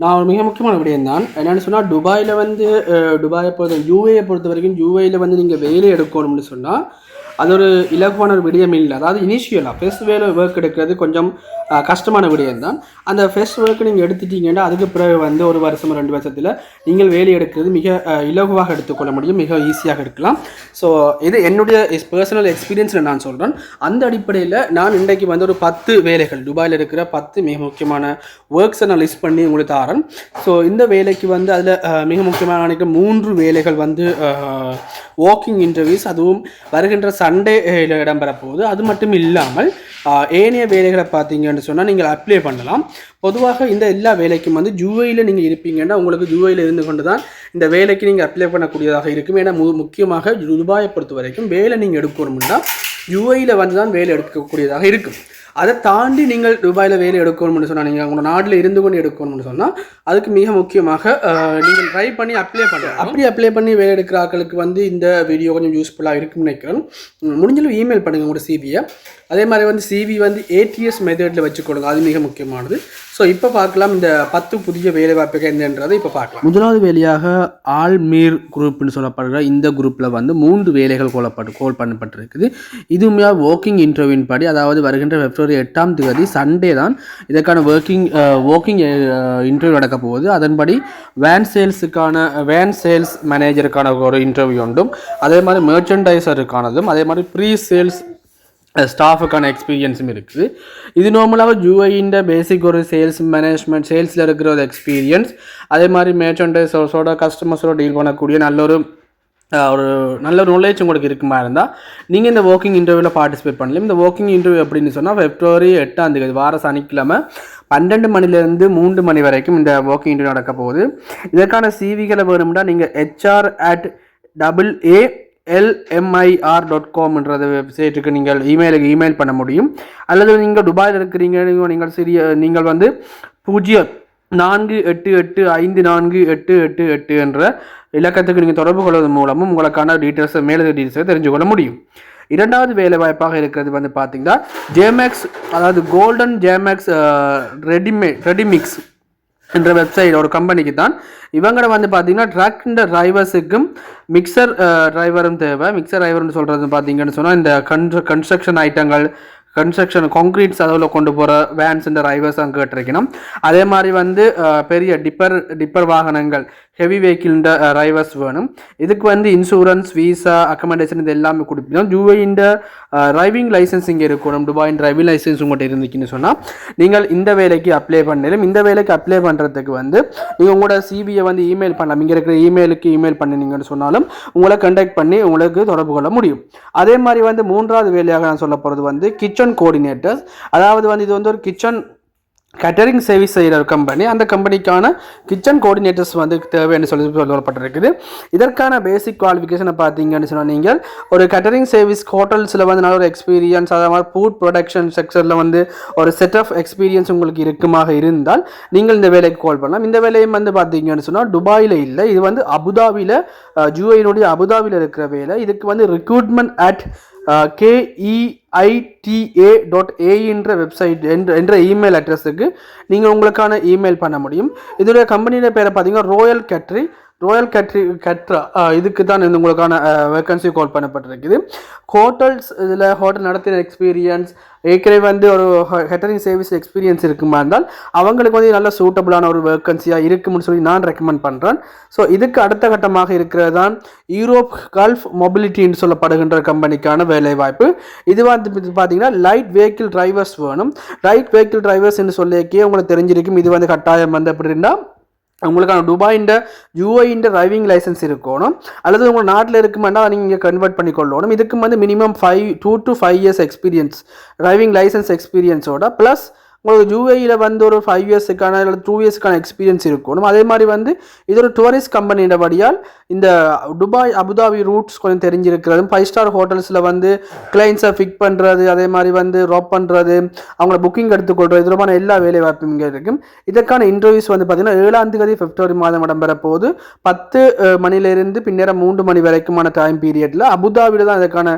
நான் ஒரு மிக முக்கியமான விடயம் தான் என்னென்னு சொன்னால் துபாயில் வந்து துபாயை பொறுத்த யூஏயை பொறுத்த வரைக்கும் யூஏயில் வந்து நீங்கள் வேலை எடுக்கணும்னு சொன்னால் அது ஒரு இலகுவான ஒரு விடயம் இல்லை. அதாவது இனிஷியலாக ஃபர்ஸ்ட் வேலை ஒர்க் எடுக்கிறது கொஞ்சம் கஷ்டமான விடயம் தான் அந்த ஃபெஸ்ட் ஒர்க்கு நீங்கள் எடுத்துட்டீங்கன்னா அதுக்கு பிறகு வந்து ஒரு வருஷம் ரெண்டு வருஷத்தில் நீங்கள் வேலை எடுக்கிறது மிக இலகுவாக எடுத்துக்கொள்ள முடியும். மிக ஈஸியாக எடுக்கலாம். ஸோ இது என்னுடைய பர்சனல் எக்ஸ்பீரியன்ஸில் நான் சொல்கிறேன் அந்த அடிப்படையில் நான் இன்றைக்கு வந்து ஒரு பத்து வேலைகள் துபாயில் இருக்கிற பத்து மிக முக்கியமான ஒர்க்ஸை நான் லிஸ்ட் பண்ணி உங்களுக்கு தாரேன் ஸோ இந்த வேலைக்கு வந்து அதில் மிக முக்கியமான நினைக்கிற மூன்று வேலைகள் வந்து வாக்கிங் இன்டர்வியூஸ் அதுவும் வருகின்ற சண்டே இடம்பெற போகுது அது மட்டும் இல்லாமல் ஏனைய வேலைகளை பார்த்தீங்கன்னா சொன்னால் நீங்கள் அப்ளை பண்ணலாம். பொதுவாக இந்த எல்லா வேலைக்கும் வந்து ஜூவையில் நீங்கள் இருப்பீங்கன்னா உங்களுக்கு ஜூவையில் இருந்து கொண்டு தான் இந்த வேலைக்கு நீங்கள் அப்ளை பண்ணக்கூடியதாக இருக்கும். ஏன்னா மு முக்கியமாக துபாயை பொறுத்த வரைக்கும் வேலை நீங்கள் எடுக்கணும்னா யூஐயில் வந்து தான் வேலை எடுக்கக்கூடியதாக இருக்கும். அதை தாண்டி நீங்கள் துபாயில் வேலை எடுக்கணும்னு சொன்னால் நீங்கள் உங்களோட நாட்டில் இருந்து கொண்டு எடுக்கணும்னு சொன்னால் அதுக்கு மிக முக்கியமாக நீங்கள் ட்ரை பண்ணி அப்ளை பண்ணுறேன் அப்படி அப்ளை பண்ணி வேலை எடுக்கிற ஆட்களுக்கு வந்து இந்த வீடியோ கொஞ்சம் யூஸ்ஃபுல்லாக இருக்கும்னு நினைக்கிறேன். முடிஞ்சளவு இமெயில் பண்ணுங்கள் உங்களோட சிவியை அதே மாதிரி வந்து சிவி வந்து ஏடிஎஸ் மெத்தடில் வச்சுக்கொடுங்க அது மிக முக்கியமானது. ஸோ இப்போ பார்க்கலாம் இந்த பத்து புதிய வேலை வாய்ப்புகள் என்னன்றதை இப்போ பார்க்கலாம். முதலாவது வேலையாக ஆல்மீர் குரூப்னு சொல்லப்படுற இந்த குரூப்பில் வந்து மூன்று வேலைகள் கோலப்பட்டு கோல் பண்ணப்பட்டிருக்குது. இதுவுமே வாக்கிங் இன்டர்வியூன் படி அதாவது வருகின்ற பிப்ரவரி எட்டாம் தேதி சண்டே தான் இதற்கான ஒர்க்கிங் ஒர்க்கிங் இன்டர்வியூ நடக்க போகுது. அதன்படி வேன் சேல்ஸுக்கான வேன் சேல்ஸ் மேனேஜருக்கான ஒரு இன்டர்வியூ உண்டும். அதே மாதிரி மெர்ச்சன்டைசருக்கானதும் அதே மாதிரி ப்ரீ சேல்ஸ் ஸ்டாஃபுக்கான எக்ஸ்பீரியன்ஸும் இருக்குது. இது நார்மலாக ஜூஐன்ற பேசிக் ஒரு சேல்ஸ் மேனேஜ்மெண்ட் சேல்ஸில் இருக்கிற ஒரு எக்ஸ்பீரியன்ஸ் அதே மாதிரி மேர்ச்சன்டைசர்ஸோட கஸ்டமர்ஸோட டீல் பண்ணக்கூடிய நல்ல ஒரு ஒரு நல்ல ஒரு நாலேஜ் உங்களுக்கு இருக்குமா இருந்தால் நீங்கள் இந்த வாக்கிங் இன்டர்வியூவில் பார்ட்டிசிபேட் பண்ணலாம். இந்த வாக்கிங் இன்டர்வியூ அப்படின்னு சொன்னால் பிப்ரவரி எட்டாம் தேதி வார சனிக்கிழமை பன்னெண்டு மணிலேருந்து மூன்று மணி வரைக்கும் இந்த வாக்கிங் இன்டர்வியூ நடக்க போகுது. இதற்கான சிவிகளை வேணும்னா நீங்கள் HR at double A LMIR dot காம்ன்றது வெப்சைட்டுக்கு நீங்கள் இமெயிலுக்கு இமெயில் பண்ண முடியும். அல்லது நீங்கள் துபாயில் இருக்கிறீங்க நீங்கள் சிறிய நீங்கள் வந்து பூஜ்ஜியம் நான்கு எட்டு எட்டு ஐந்து நான்கு எட்டு எட்டு எட்டு என்ற இலக்கத்துக்கு நீங்கள் தொடர்பு கொள்வதன் மூலமும் உங்களுக்கான டீட்டெயில்ஸை மேலதிக டீட்டெயில்ஸை தெரிஞ்சு கொள்ள முடியும். இரண்டாவது வேலை வாய்ப்பாக இருக்கிறது வந்து பார்த்தீங்கன்னா ஜேமேக்ஸ் அதாவது கோல்டன் ஜேமேக்ஸ் ரெடிமே ரெடிமிக்ஸ் என்ற வெப்சைட் ஒரு கம்பெனிக்கு தான். இவங்கள வந்து பார்த்தீங்கன்னா ட்ராக்டர் டிரைவர்ஸுக்கும் மிக்சர் டிரைவரும் தேவை. மிக்சர் டிரைவர்னு சொல்கிறது பார்த்தீங்கன்னு சொன்னால் இந்த கன்ஸ்ட்ரக்ஷன் ஐட்டங்கள் கன்ஸ்ட்ரக்ஷன் கான்க்ரீட்ஸ் அளவில் கொண்டு போகிற வேன்ஸ் இந்த டிரைவர்ஸ் அங்கே கேட்டிருக்கணும். அதே மாதிரி வந்து பெரிய டிப்பர் டிப்பர் வாகனங்கள். ஹெவி வெஹிக்கிள்ன்ற டிரைவர்ஸ் வேணும் இதுக்கு வந்து இன்சூரன்ஸ் வீசா அக்கமடேஷன் இது எல்லாமே கொடுப்போம் ஜூஐன்ற டிரைவிங் லைசன்ஸ் இங்கே இருக்கணும் துபாயின் டிரைவிங் லைசன்ஸ் உங்கள்கிட்ட இருந்துச்சுன்னு சொன்னால் நீங்கள் இந்த வேலைக்கு அப்ளை பண்ணலும் இந்த வேலைக்கு அப்ளை பண்ணுறதுக்கு வந்து நீங்கள் உங்களோட சிபியை வந்து இமெயில் பண்ணலாம் இங்கே இருக்கிற இமெயிலுக்கு இமெயில் பண்ணினீங்கன்னு சொன்னாலும் உங்களை கண்டக்ட் பண்ணி உங்களுக்கு தொடர்பு கொள்ள முடியும் அதே மாதிரி வந்து மூன்றாவது வேலையாக நான் சொல்ல போகிறது வந்து கிச்சன் கோஆர்டினேட்டர்ஸ் அதாவது வந்து இது வந்து ஒரு கிச்சன் கேட்டரிங் சர்வீஸ் செய்கிற ஒரு கம்பெனி அந்த கம்பெனிக்கான கிச்சன் கோஆர்டினேட்டர்ஸ் வந்து தேவைன்னு சொல்லி சொல்லப்பட்டிருக்குது. இதற்கான பேசிக் குவாலிஃபிகேஷனை பார்த்தீங்கன்னு சொன்னால் நீங்கள் ஒரு கேட்டரிங் சர்வீஸ் ஹோட்டல்ஸில் வந்து நல்ல ஒரு எக்ஸ்பீரியன்ஸ் அதே மாதிரி ஃபுட் ப்ரொடக்ஷன் செக்டரில் வந்து ஒரு செட் ஆஃப் எக்ஸ்பீரியன்ஸ் உங்களுக்கு இருக்குமாக இருந்தால் நீங்கள் இந்த வேலைக்கு கால் பண்ணலாம். இந்த வேலையும் வந்து பார்த்தீங்கன்னு சொன்னால் துபாயில் இல்லை. இது வந்து அபுதாபியில் ஜூஐனுடைய அபுதாபியில் இருக்கிற வேலை. இதுக்கு வந்து ரிக்ரூட்மெண்ட் அட் கேஇஐடிஏ டாட் ஏன்ற வெப்சைட் என்ற என்ற இமெயில் அட்ரஸுக்கு நீங்கள் உங்களுக்கான இமெயில் பண்ண முடியும். இதோடைய கம்பெனியோட பேரை பார்த்தீங்கன்னா ரோயல் கேட்ரி ரோயல் கட்ரி கட்ரா இதுக்கு தான் இந்த உங்களுக்கான வேக்கன்சி கால் பண்ணப்பட்டிருக்குது. ஹோட்டல்ஸ் இதில் ஹோட்டல் நடத்தின எக்ஸ்பீரியன்ஸ் ஏற்கனவே வந்து ஒரு ஹெட்டரிங் சர்வீஸ் எக்ஸ்பீரியன்ஸ் இருக்குமா இருந்தால் அவங்களுக்கு வந்து நல்ல சூட்டபுளான ஒரு வேக்கன்சியாக இருக்கும்னு சொல்லி நான் ரெக்கமெண்ட் பண்ணுறேன் ஸோ இதுக்கு அடுத்த கட்டமாக இருக்கிறது தான் யூரோப் கல்ஃப் மொபிலிட்டின்னு சொல்லப்படுகின்ற கம்பெனிக்கான வேலைவாய்ப்பு. இது வந்து பார்த்தீங்கன்னா லைட் வெஹிக்கிள் டிரைவர்ஸ் வேணும். லைட் வெஹிக்கிள் டிரைவர்ஸ்னு சொல்லிக்கே உங்களுக்கு தெரிஞ்சிருக்கும். இது வந்து கட்டாயம் வந்து அப்படின்னா உங்களுக்கான துபாயின் யூஐன்ற டிரைவிங் லைசன்ஸ் இருக்கணும். அல்லது உங்கள் நாட்டில் இருக்குமெண்டா நீங்கள் கன்வெர்ட் பண்ணி கொள்ளணும் இதுக்கு வந்து minimum five two to five years experience driving licence எக்ஸ்பீரியன்ஸோட plus உங்களுக்கு யூஏயில் வந்து ஒரு ஃபைவ் இயர்ஸுக்கான இல்லை டூ இயர்ஸ்க்கான எக்ஸ்பீரியன்ஸ் இருக்கணும் அதே மாதிரி வந்து இது ஒரு டூரிஸ்ட் கம்பெனின்றபடியால் இந்த துபாய் அபுதாபி ரூட்ஸ் கொஞ்சம் தெரிஞ்சிருக்கிறதும் ஃபைவ் ஸ்டார் ஹோட்டல்ஸில் வந்து கிளைண்ட்ஸை ஃபிக் பண்ணுறது அதே மாதிரி வந்து ரோப் பண்ணுறது அவங்கள புக்கிங் எடுத்துக்கொள்வது இது விதமான எல்லா வேலை வாய்ப்பும் இங்கே இருக்கும். இதற்கான இன்டர்வியூஸ் வந்து பார்த்திங்கன்னா ஏழாம் தேதி பிப்ரவரி மாதம் இடம்பெற போது பத்து மணிலேருந்து பின்னேற மூன்று மணி வரைக்குமான டைம் பீரியடில் அபுதாபியில் தான் இதற்கான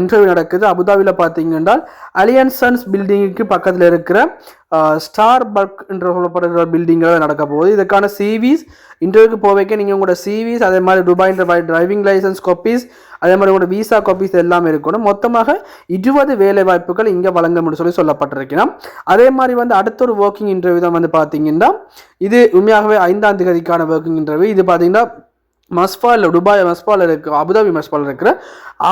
இன்டர்வியூ நடக்குது. அபுதாபியில் பார்த்தீங்கன்னா அலியன்சன்ஸ் பில்டிங்குக்கு பக்கத்தில் இருக்கிற ஸ்டார் பர்க் என்று சொல்லப்படுகிற பில்டிங்கில் நடக்க போகுது. இதுக்கான சிவிஸ் இன்டர்வியூக்கு போவைக்க நீங்கள் உங்களோட சிவிஸ் அதே மாதிரி துபாய் டிரைவிங் லைசன்ஸ் காப்பீஸ் அதே மாதிரி உங்களோட விசா காப்பீஸ் எல்லாமே இருக்கணும். மொத்தமாக இருபது வேலை வாய்ப்புகள் இங்கே வழங்க சொல்லி சொல்லப்பட்டிருக்கிறோம் அதே மாதிரி வந்து அடுத்த ஒரு ஒர்க்கிங் இன்டர்வியூ தான் வந்து பார்த்தீங்கன்னா இது உண்மையாகவே ஐந்தாம் தேதிக்கான ஒர்க்கிங் இன்டர்வியூ இது பார்த்தீங்கன்னா மஸ்பால் துபாய் மஸ்பால் இருக்கு அபுதாபி மஸ்பால் இருக்கிற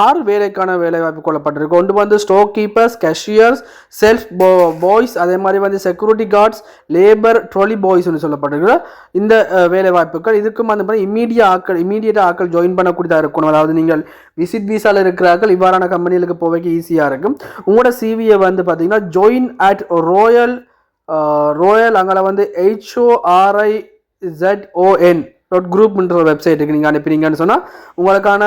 ஆறு வேலைக்கான வேலைவாய்ப்பு கொள்ளப்பட்டிருக்கு. ஒன்று வந்து ஸ்டோக் கீப்பர்ஸ் கேஷியர்ஸ் செல்ஃப் போ பாய்ஸ் அதே மாதிரி வந்து செக்யூரிட்டி கார்ட்ஸ் லேபர் ட்ரோலி பாய்ஸ்னு சொல்லப்பட்டிருக்கிற இந்த வேலைவாய்ப்புகள். இதுக்கும் அந்த இதுக்கும் வந்து இமீடியா ஆக்கள் இமீடியட்டாக ஆக்கள் ஜாயின் பண்ணக்கூடியதாக இருக்கணும். அதாவது நீங்கள் விசிட் விசாவில் இருக்கிறார்கள் இவ்வாறான கம்பெனிகளுக்கு போவைக்கு ஈஸியாக இருக்கும். உங்களோட சிவியை வந்து பார்த்தீங்கன்னா ஜாயின் அட் ரோயல் ரோயல் அங்கே வந்து ஹெச்ஓஆர்ஐ ஜெட்ஓஎன் டாட் குரூப்ன்ற ஒரு வெப்சைட்டுக்கு நீங்கள் அனுப்பினீங்கன்னு சொன்னால் உங்களுக்கான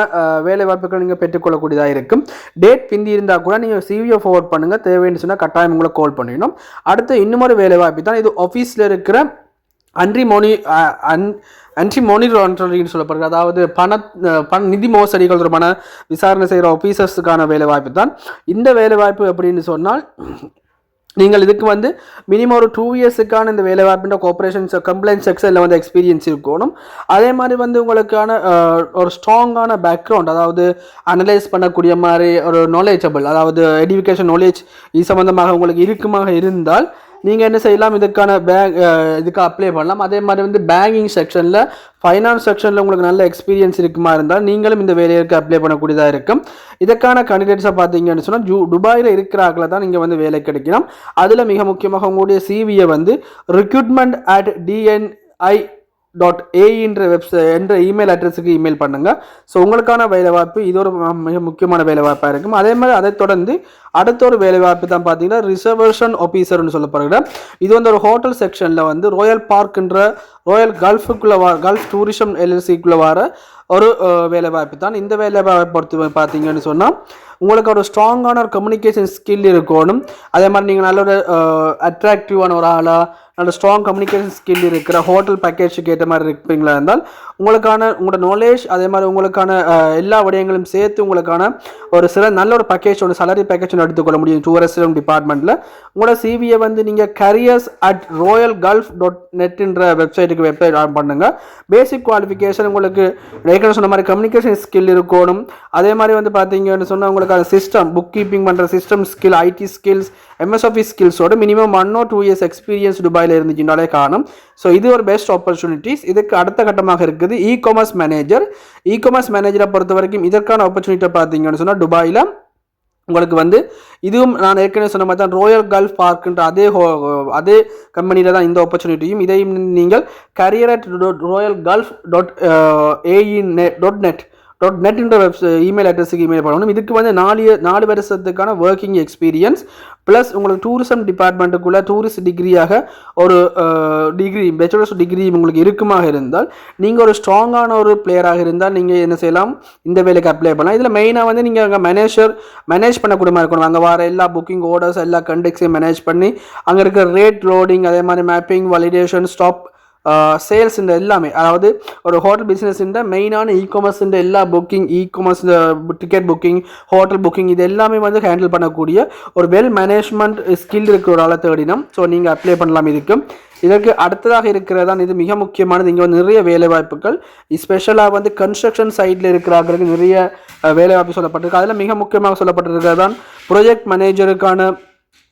வேலை வாய்ப்புகள் நீங்கள் பெற்றுக்கொள்ளக்கூடியதாக இருக்கும். டேட் பிந்தி இருந்தால் கூட நீங்கள் சிவியை ஃபார்வர்ட் பண்ணுங்கள் தேவைன்னு சொன்னால் கட்டாயம் உங்களை கால் பண்ணிடணும். அடுத்து இன்னுமொரு வேலை வாய்ப்பு தான் இது ஆஃபீஸில் இருக்கிற அன்றி மோனி அன் அன்றி மோனிட்டரிங் சொல்லப்படுறது அதாவது பண பண நிதி மோசடிகள் தொடர்பான விசாரணை செய்கிற ஆஃபீஸர்ஸுக்கான வேலை வாய்ப்பு தான். இந்த வேலை வாய்ப்பு எப்படின்னு சொன்னால் நீங்கள் இதுக்கு வந்து மினிமம் ஒரு டூ இயர்ஸுக்கான இந்த வேலை வாய்ப்புன்ற கோஆப்ரேஷன்ஸ் கம்ப்ளைண்ட் செக்ஷனில் வந்து எக்ஸ்பீரியன்ஸ் இருக்கணும். அதே மாதிரி வந்து உங்களுக்கான ஒரு ஸ்ட்ராங்கான பேக்ரவுண்ட் அதாவது அனலைஸ் பண்ணக்கூடிய மாதிரி ஒரு நாலேஜபிள் அதாவது எடுக்கேஷன் நாலேஜ் இது சம்மந்தமாக உங்களுக்கு இருக்குமாக இருந்தால் நீங்கள் என்ன செய்யலாம்? இதுக்கான பேங்க் இதுக்கு அப்ளை பண்ணலாம். அதே மாதிரி வந்து பேங்கிங் செக்ஷனில் ஃபைனான்ஸ் செக்ஷனில் உங்களுக்கு நல்ல எக்ஸ்பீரியன்ஸ் இருக்குமா இருந்தால் நீங்களும் இந்த வேலைக்கு அப்ளை பண்ணக்கூடியதாக இருக்கும். இதற்கான கேண்டிடேட்ஸை பார்த்தீங்கன்னு சொன்னால் ஜூ துபாயில் இருக்கிறாங்கள தான் நீங்கள் வந்து வேலை கிடைக்கணும். அதில் மிக முக்கியமாக உங்களுடைய சிவியை வந்து ரிக்ரூட்மெண்ட் அட் டிஎன்ஐ டாட் ஏஇன்ற வெப்சை என்ற இமெயில் அட்ரஸுக்கு இமெயில் பண்ணுங்கள் ஸோ உங்களுக்கான வேலைவாய்ப்பு இது ஒரு ம- மிக முக்கியமான வேலைவாய்ப்பாக இருக்கும். அதே மாதிரி அதை தொடர்ந்து அடுத்த ஒரு வேலைவாய்ப்பு தான் பார்த்தீங்கன்னா ரிசர்வேஷன் ஆஃபீஸர்னு சொல்லப்படுகிற இது வந்து ஒரு ஹோட்டல் செக்ஷனில் வந்து ராயல் பார்க்ன்ற ராயல் கல்ஃபுக்குள்ளே வர கல்ஃப் டூரிசம் எல்எல்சிக்குள்ளே வர ஒரு வேலைவாய்ப்பு தான். இந்த வேலைவாய்ப்பை பொறுத்து பார்த்தீங்கன்னு சொன்னால் உங்களுக்கு ஒரு ஸ்ட்ராங்கான ஒரு கம்யூனிகேஷன் ஸ்கில் இருக்கணும். அதே மாதிரி நீங்கள் நல்ல ஒரு அட்ராக்டிவான ஒரு ஆளாக நல்ல ஸ்ட்ராங் கம்யூனிகேஷன் ஸ்கில் இருக்கிற ஹோட்டல் பேக்கேஜுக்கு ஏற்ற மாதிரி இருப்பீங்களா இருந்தால் உங்களுக்கான உங்களோட நாலேஜ் அதே மாதிரி உங்களுக்கான எல்லா விடயங்களும் சேர்த்து உங்களுக்கான ஒரு சில நல்ல ஒரு பேக்கேஜ் ஒன்று சேலரி பேக்கேஜ் ஒன்று எடுத்துக்கொள்ள முடியும் டூரிசம் டிபார்ட்மெண்ட்டில் உங்களோட சிவியை வந்து நீங்கள் careers at Royal Gulf dot நெட்ன்ற வெப்சைட்டுக்கு வெப்சைட் ஆன் பண்ணுங்கள் பேசிக் குவாலிஃபிகேஷன் உங்களுக்கு ஏற்கனவே சொன்ன மாதிரி கம்யூனிகேஷன் ஸ்கில் இருக்கணும். அதே மாதிரி வந்து பார்த்தீங்கன்னு சொன்னால் உங்களுக்கு அந்த சிஸ்டம் புக் கீப்பிங் பண்ணுற system skill IT skills MS Office ஸ்கில்ஸோட minimum one or two years experience துபாயில் இருந்துச்சுனாலே காணும். ஸோ இது ஒரு பெஸ்ட் ஆப்பர்ச்சுனிட்டிஸ் இதுக்கு அடுத்த கட்டமாக இருக்குது e commerce manager e commerce மேனேஜரை பொறுத்த வரைக்கும் இதற்கான ஆப்பர்ச்சுனிட்டி பார்த்தீங்கன்னு சொன்னால் துபாயில் உங்களுக்கு வந்து இதுவும் நான் ஏற்கனவே சொன்ன மாதிரி தான் ரோயல் கல்ஃப் பார்க்குன்ற அதே ஹோ- அதே கம்பெனியில் தான் இந்த ஆப்பர்ச்சுனிட்டியும் இதையும் நீங்கள் career at Royal Gulf dot AE net dot net dot நெட்ன்ற website email அட்ரஸுக்கு இமெயில் பண்ணணும். இதுக்கு வந்து நாலு நாலு வருஷத்துக்கான ஒர்க்கிங் எக்ஸ்பீரியன்ஸ் ப்ளஸ் உங்களுக்கு டூரிசம் டிபார்ட்மெண்ட்டுக்குள்ளே டூரிஸ்ட் டிகிரியாக ஒரு டிகிரி பேச்சுலர்ஸ் டிகிரி உங்களுக்கு இருக்குமாக இருந்தால் நீங்கள் ஒரு ஸ்ட்ராங்கான ஒரு பிளேயராக இருந்தால் நீங்கள் என்ன செய்யலாம்? இந்த வேலைக்கு அப்ளை பண்ணலாம். இதில் மெயினாக வந்து நீங்கள் அங்கே மேனேஜர் மேனேஜ் பண்ணக்கூடிய மாதிரி இருக்கணும். அங்கே வர எல்லா புக்கிங் ஆர்டர்ஸ் எல்லா கண்டெக்ஸையும் மேனேஜ் பண்ணி அங்கே இருக்கிற ரேட் லோடிங் அதே மாதிரி மேப்பிங் வலிடேஷன் ஸ்டாப் சேல்ஸ் இந்த எல்லாமே அதாவது ஒரு ஹோட்டல் பிஸ்னஸ் இந்த மெயினான இ காமர்ஸ் இந்த எல்லா புக்கிங் இ காமர்ஸ் இந்த டிக்கெட் புக்கிங் ஹோட்டல் புக்கிங் இது எல்லாமே வந்து ஹேண்டில் பண்ணக்கூடிய ஒரு வெல் மேனேஜ்மெண்ட் ஸ்கில் இருக்கிற ஒரு ஆளை தேடினம் ஸோ நீங்கள் அப்ளை பண்ணலாம் இதுக்கு. இதற்கு அடுத்ததாக இருக்கிறதான் இது மிக முக்கியமானது. இங்கே வந்து நிறைய வேலைவாய்ப்புகள் ஸ்பெஷலாக வந்து கன்ஸ்ட்ரக்ஷன் சைடில் இருக்கிறாங்களுக்கு நிறைய வேலைவாய்ப்பு சொல்லப்பட்டிருக்கு. அதில் மிக முக்கியமாக சொல்லப்பட்டிருக்கிறது தான் ப்ரொஜெக்ட் மேனேஜருக்கான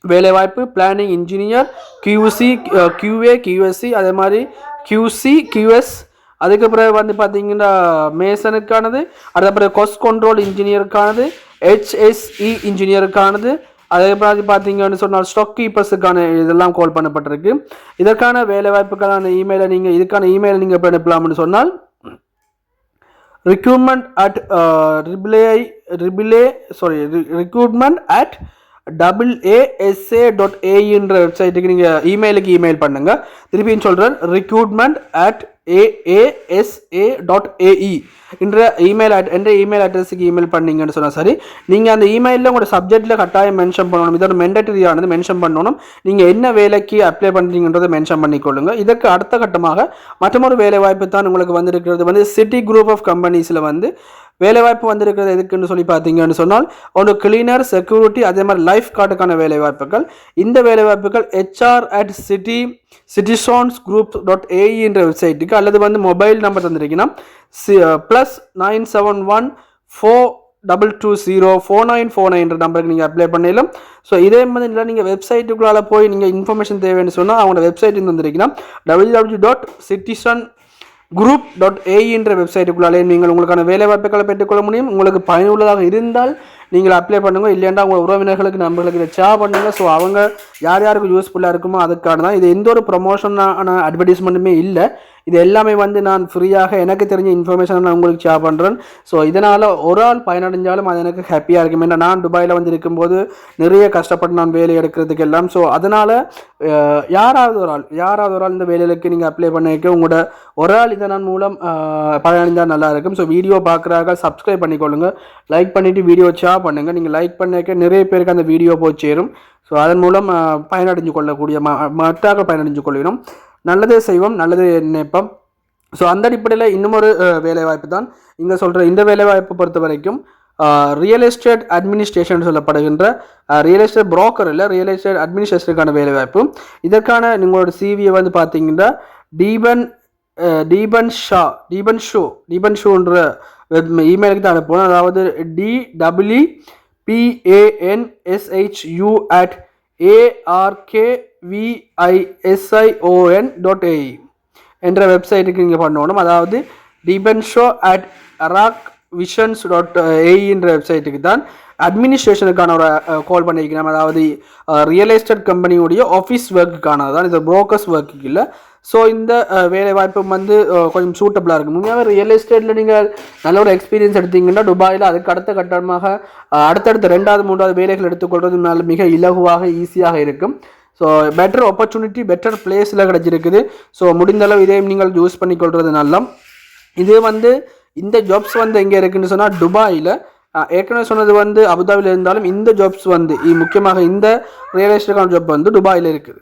வேலைவாய்ப்பு planning engineer QC QA QSC அதே மாதிரி கியூசி கியூஎஸ் அதுக்கு பிறகு வந்து பார்த்தீங்கன்னா மேசனுக்கானது அதுக்கப்புறம் கொஸ் கொஸ்ட் கண்ட்ரோல் இன்ஜினியருக்கானது ஹெச்எஸ்இ இன்ஜினியருக்கானது அதே மாதிரி பார்த்தீங்கன்னு சொன்னால் ஸ்டாக் கீப்பர்ஸுக்கான இதெல்லாம் கால் பண்ணப்பட்டிருக்கு. இதற்கான வேலைவாய்ப்புக்கான இமெயிலை நீங்கள் இதுக்கான இமெயிலை நீங்கள் எப்படி அனுப்பலாம்னு சொன்னால் recruitment at replay replay sorry recruitment at double ASA dot ஏஇன்ற வெப்சைட்டுக்கு நீங்கள் இமெயிலுக்கு இமெயில் பண்ணுங்கள் திருப்பியும் சொல்கிறேன் recruitment at AASA dot AE என்ற இமெயில் அட் என்ற இமெயில் அட்ரஸுக்கு இமெயில் பண்ணீங்கன்னு சொன்னால் சரி நீங்கள் அந்த இமெயிலில் உங்களோட சப்ஜெக்ட்டில் கட்டாயம் மென்ஷன் பண்ணணும். இதோட மெண்டட்டரியானது மென்ஷன் பண்ணணும். நீங்கள் என்ன வேலைக்கு அப்ளை பண்ணுறீங்கன்றதை மென்ஷன் பண்ணிக்கொள்ளுங்க. இதற்கு அடுத்த கட்டமாக மற்றொரு வேலை வாய்ப்பு தான் உங்களுக்கு வந்திருக்கிறது. வந்து சிட்டி குரூப் ஆஃப் கம்பெனிஸில் வந்து வேலைவாய்ப்பு வந்திருக்கிறது எதுக்குன்னு சொல்லி பார்த்தீங்கன்னு சொன்னால் ஒன்று கிளீனர் செக்யூரிட்டி அதே மாதிரி லைஃப் கார்டுக்கான வேலைவாய்ப்புகள். இந்த வேலைவாய்ப்புகள் HR at city citizens group dot ஏஇன்ற வெப்சைட்டுக்கு அல்லது வந்து mobile number தந்திருக்கீங்கன்னா plus nine seven one four double two zero four nine four நைன்ற நம்பருக்கு நீங்கள் அப்ளை பண்ணிடலாம். ஸோ இதே மாதிரி இல்லை நீங்கள் வெப்சைட்டுக்குள்ளால் போய் நீங்கள் இன்ஃபர்மேஷன் தேவைன்னு சொன்னால் அவங்களோட website வந்துருக்கீங்கன்னா W W dot citizen group dot ஏஇன்ற வெப்சைட்டுக்குள்ளாலே நீங்கள் உங்களுக்கான வேலை வாய்ப்புகளை பெற்றுக்கொள்ள முடியும். உங்களுக்கு பயனுள்ளதாக இருந்தால் நீங்கள் அப்ளை பண்ணுங்க. இல்லைன்னா உங்கள் உறவினர்களுக்கு நம்பர்களுக்கு இதை ஷேர் பண்ணுங்க. ஸோ அவங்க யார் யாருக்கு யூஸ்ஃபுல்லாக இருக்குமோ அதுக்கான தான். இது எந்த ஒரு ப்ரொமோஷனான அட்வர்டைஸ்மெண்ட்டுமே இல்லை. இது எல்லாமே வந்து நான் ஃப்ரீயாக எனக்கு தெரிஞ்ச இன்ஃபர்மேஷனை நான் உங்களுக்கு ஷேர் பண்ணுறேன் ஸோ இதனால் ஒரு ஆள் பயனடைஞ்சாலும் அது எனக்கு ஹாப்பியாக இருக்கும். ஏன்னா நான் துபாயில் வந்து இருக்கும்போது நிறைய கஷ்டப்பட்டு நான் வேலை எடுக்கிறதுக்கு எல்லாம் ஸோ அதனால் யாராவது ஒரு ஆள் யாராவது ஒரு ஆள் இந்த வேலைகளுக்கு நீங்கள் அப்ளை பண்ணிக்க உங்களோட ஒரு ஆள் இதன் மூலம் பயனடைஞ்சால் நல்லாயிருக்கும் நல்லா இருக்கும். ஸோ வீடியோ பார்க்குறாங்க சப்ஸ்கிரைப் பண்ணிக்கொள்ளுங்க. லைக் பண்ணிவிட்டு வீடியோ ஷேர் பண்ணுங்கள் நீங்கள் லைக் பண்ணிக்க நிறைய பேருக்கு அந்த வீடியோ போய் சேரும். ஸோ அதன் மூலம் பயனடைஞ்சு கொள்ளக்கூடிய ம மற்றாக பயனடைஞ்சு கொள்கிறோம் நல்லதே செய்வோம் நல்லதே நினைப்போம். ஸோ அந்த அடிப்படையில் இன்னமொரு வேலைவாய்ப்பு தான். இங்கே சொல்கிற இந்த வேலைவாய்ப்பு பொறுத்த வரைக்கும் ரியல் எஸ்டேட் அட்மினிஸ்ட்ரேஷன் சொல்லப்படுகின்ற ரியல் எஸ்டேட் புரோக்கர் இல்லை ரியல் எஸ்டேட் அட்மினிஸ்ட்ரேஷனுக்கான வேலைவாய்ப்பு. இதற்கான உங்களோட சிவியை வந்து பார்த்தீங்கன்னா டீபன் டீபன் ஷா டீபன் ஷோ டீபன் ஷோன்ற இமெயிலுக்கு தான் அனுப்பணும் அதாவது T W BANSHU at ARK VISION dot AE என்ற வெப்சைட்டுக்கு நீங்கள் பண்ணணும். அதாவது டிபென்ஷோ அட் அராக் விஷன்ஸ் டாட் ஏஇன்ற வெப்சைட்டுக்கு தான் அட்மினிஸ்ட்ரேஷனுக்கான ஒரு கால் பண்ணியிருக்கிறோம் அதாவது ரியல் எஸ்டேட் கம்பெனியுடைய ஆஃபீஸ் ஒர்க்குக்கானது தான் இது ப்ரோக்கர்ஸ் ஒர்க்குக்கு இல்லை. ஸோ இந்த வேலைவாய்ப்பு வந்து கொஞ்சம் சூட்டபுளாக இருக்கும். உண்மையாக ரியல் எஸ்டேட்டில் நீங்கள் நல்ல ஒரு எக்ஸ்பீரியன்ஸ் எடுத்தீங்கன்னா துபாயில் அதுக்கு அடுத்த கட்டமாக அடுத்தடுத்த ரெண்டாவது மூன்றாவது வேலைகள் எடுத்துக்கொள்வது மிக இலகுவாக ஈஸியாக இருக்கும். ஸோ பெட்டர் ஆப்பர்ச்சுனிட்டி பெட்டர் பிளேஸில் கிடச்சிருக்குது. ஸோ முடிந்தளவு இதையும் நீங்கள் யூஸ் பண்ணிக்கொள்வது நல்லம். இது வந்து இந்த ஜாப்ஸ் வந்து எங்கே இருக்குன்னு சொன்னால் துபாயில் ஏற்கனவே சொன்னது வந்து அபுதாபியில் இருந்தாலும் இந்த ஜாப்ஸ் வந்து முக்கியமாக இந்த ரியல் எஸ்டேட்டான ஜாப் வந்து துபாயில் இருக்குது.